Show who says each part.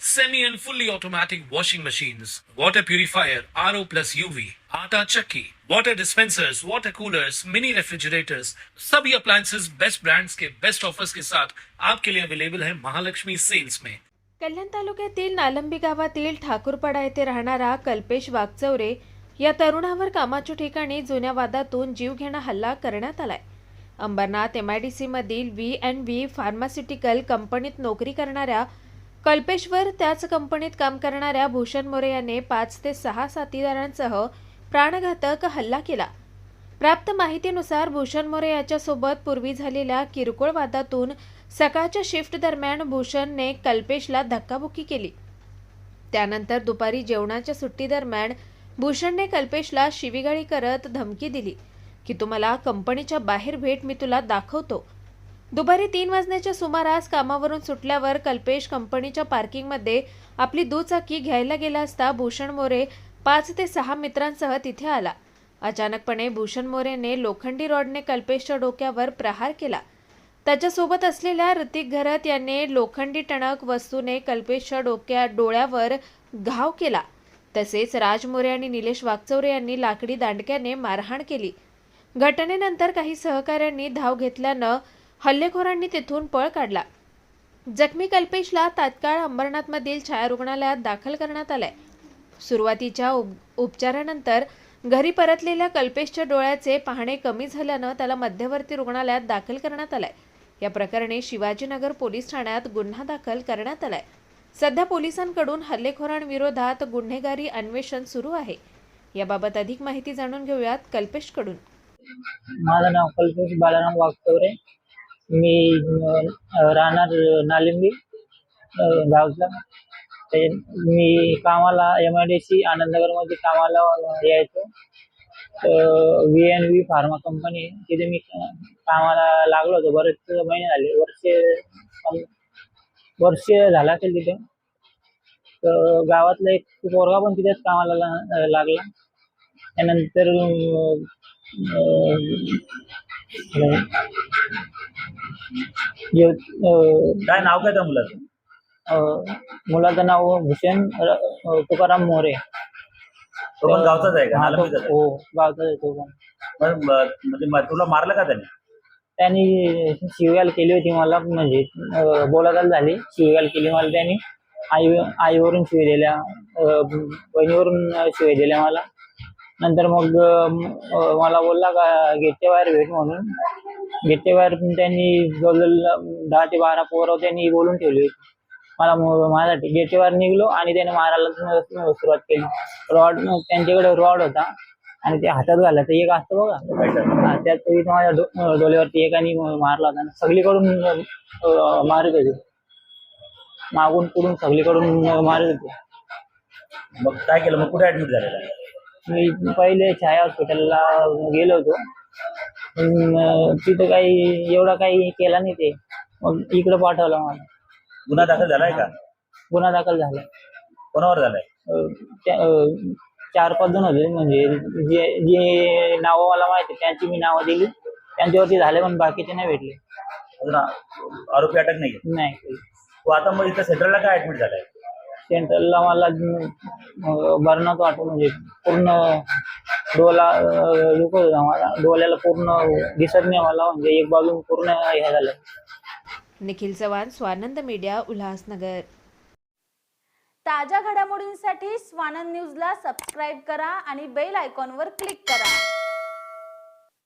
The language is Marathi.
Speaker 1: semi and fully automatic washing machines, water purifier, RO plus UV, आटा chakki, water dispensers, water coolers, mini refrigerators, सभी appliances. बेस्ट ब्रांड्स के बेस्ट ऑफर्स के साथ आपके लिए अवेलेबल है महालक्ष्मी सेल्स में
Speaker 2: कल्याण तालुक्यातील नालंबी गावातील ठाकूरपाडा येथे राहणारा कल्पेश वागचौरे या तरुणावर कामाच्या ठिकाणी जुन्या वादातून जीवघेणा हल्ला करण्यात आलाय. अंबरनाथ एमआयडीसी मधील व्ही अँड व्ही फार्मास्युटिकल कंपनीत नोकरी करणाऱ्या कल्पेश्वर त्याच कंपनीत काम करणाऱ्या भूषण मोरे याने पाच ते सहा साथीदारांसह प्राणघातक हल्ला केला. प्राप्त माहितीनुसार भूषण मोरे याच्यासोबत पूर्वी झालेल्या किरकोळ वादातून सकाळच्या शिफ्ट दरम्यान भूषणने कल्पेशला धक्काबुक्की केली. त्यानंतर दुपारी जेवणाच्या सुट्टीदरम्यान भूषणने कल्पेशला शिवीगाळी करत धमकी दिली की तुम्हाला कंपनीच्या बाहेर भेट मी तुला दाखवतो. दुपारी तीन वाजण्याच्या सुमारास कामावरून सुटल्यावर कल्पेश कंपनीच्या पार्किंगमध्ये आपली दुचाकी घ्यायला गेला असता भूषण मोरे पाच ते सहा मित्रांसह तिथे आला. अचानकपणे भूषण मोरेने लोखंडी रॉडने कल्पेशच्या डोक्यावर प्रहार केला. त्याच्यासोबत असलेल्या ऋतिक घरत याने लोखंडी टणक वस्तूने कल्पेशच्या डोक्या डोळ्यावर घाव केला. तसेच राज मोरे आणि निलेश वागचौरे यांनी लाकडी दांडक्याने मारहाण केली. घटनेनंतर काही सहकाऱ्यांनी धाव घेतल्यानं हल्लेखोरांनी तिथून पळ काढला. जखमी कल्पेशला तात्काळ अंबरनाथमधील छाया रुग्णालयात दाखल करण्यात आलाय. सुरुवातीच्या उप- उपचारानंतर घरी परतलेल्या कल्पेशच्या डोळ्याचे पाहणे कमी झाल्यानं त्याला मध्यवर्ती रुग्णालयात दाखल करण्यात आलाय. या प्रकरणी शिवाजीनगर पोलीस ठाण्यात गुन्हा दाखल करण्यात आलाय. सध्या पोलिसांकडून हल्लेखोरांविरोधात गुन्हेगारी अन्वेषण सुरू आहे. याबाबत अधिक माहिती जाणून घेऊयात कल्पेशकडून.
Speaker 3: माझं नाव कल्पेश बालाराम वागचौरे मी राहणार नालिंबी अं, गावचा. ते मी कामाला एम आय डी सी आनंदनगरमध्ये कामाला यायचो. V N V pharma company तिथे मी कामाला लागलो होतो. बरेच महिने झाले. वर्ष वर्ष झाला असेल तिथे. तर गावातला एक पोरगा पण तिथेच कामाला लागला. त्यानंतर
Speaker 4: काय नाव काय त्या मुलाचं?
Speaker 3: मुलाचं नाव र- अं, तुकाराम मोरे.
Speaker 4: तो पण गावचाच आहे का?
Speaker 3: हा, तो-
Speaker 4: नालंबीचाच आहे?
Speaker 3: हो गावचाच आहे तो पण.
Speaker 4: म्हणजे म- तुला मारलं का त्याने?
Speaker 3: त्यांनी शिवगाल केली होती मला म्हणजे अं, बोलाचाल झाली. शिवगाल केली मला त्यांनी. आई आईवरून शिवी दिल्या अं, बहिणीवरून शिवी दिल्या मला. नंतर मग मला बोलला का गेटच्या बाहेर भेट म्हणून. गेटच्या बाहेर त्यांनी जवळजवळ दहा ते बारा पोरं त्यांनी बोलून ठेवली होती. मला माझ्यासाठी गेटच्या बाहेर निघलो आणि त्याने मारायला सुरुवात केली. रॉड त्यांच्याकडे रॉड होता आणि ते हातात घालायचं एक असतं बघा. त्यात माझ्या डोळ्यावरती एकाने मारला होता. आणि सगळीकडून मारत होते. मागून पुढून सगळीकडून मारत होते.
Speaker 4: मग काय केलं? मग कुठे ऍडमिट झालेला?
Speaker 3: मी पहिले छाया हॉस्पिटलला गेलो होतो. पण तिथं काही एवढा काही केला नाही ते. मग इकडं पाठवलं मला.
Speaker 4: गुन्हा दाखल झालाय का?
Speaker 3: गुन्हा दाखल झाला
Speaker 4: कोणावर झालाय?
Speaker 3: अं, त्या- अं, चार पाच जण होते. म्हणजे जे जे नावं मला माहिती त्यांची मी नावं दिली. त्यांच्यावरती झाले पण बाकीचे नाही भेटले.
Speaker 4: अजून आ- आरोपी अटक नाही
Speaker 3: नाही.
Speaker 4: तो आता मग इथं सेंट्रलला काय ऍडमिट झालाय?
Speaker 3: सेंट्रलला मला अं, वाटून म्हणजे पूर्ण डोला दुखत होता मला डोळ्याला पूर्ण दिसत नाही मला म्हणजे एक बाजू पूर्ण हे झालं.
Speaker 2: निखिल चव्हाण स्वानंद मीडिया उल्हासनगर.
Speaker 5: ताज्या घडामोडींसाठी स्वानंद न्यूजला सबस्क्राईब करा आणि बेल आयकॉनवर क्लिक करा.